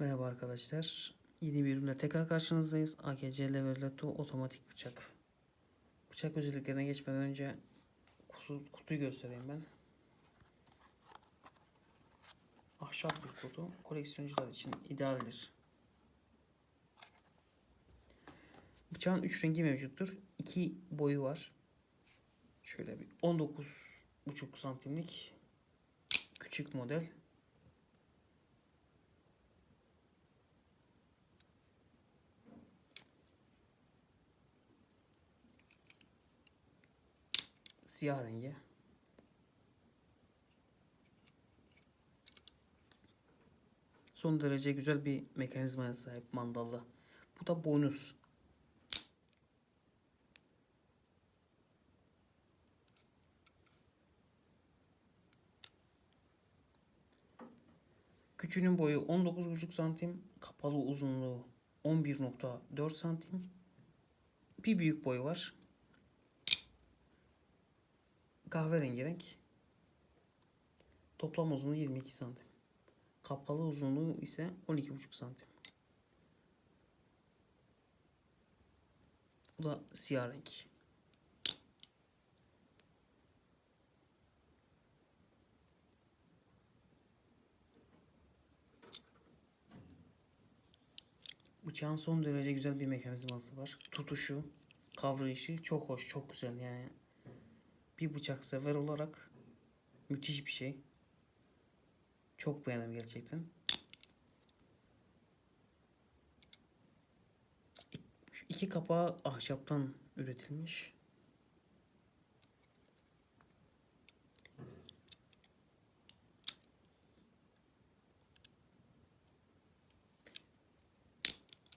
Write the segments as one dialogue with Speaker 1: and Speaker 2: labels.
Speaker 1: Merhaba arkadaşlar. Yeni bir ürünle tekrar karşınızdayız. AKC Leverletto otomatik bıçak. Bıçak özelliklerine geçmeden önce kutu, kutuyu göstereyim ben. Ahşap bir kutu. Koleksiyoncular için idealdir. Bıçağın 3 rengi mevcuttur. 2 boyu var. Şöyle bir 19,5 santimlik küçük model. Siyah rengi. Son derece güzel bir mekanizmaya sahip mandallı. Bu da bonus. Küçüğünün boyu 19,5 santim, kapalı uzunluğu 11,4 santim. Bir büyük boyu var. Kahverengi renk. Toplam uzunluğu 22 santim. Kapalı uzunluğu ise 12,5 santim. Bu da siyah renk. Bıçağın son derece güzel bir mekanizması var. Tutuşu, kavrayışı çok hoş, çok güzel yani. Bir bıçak sever olarak müthiş bir şey. Çok beğendim gerçekten. Şu iki kapağı ahşaptan üretilmiş.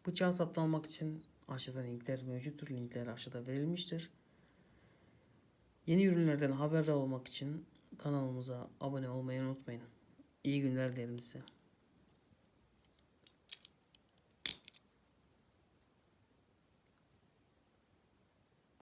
Speaker 1: Bıçağı satın almak için aşağıda linkler mevcuttur. Linkler aşağıda verilmiştir. Yeni ürünlerden haberdar olmak için kanalımıza abone olmayı unutmayın. İyi günler dilerim size.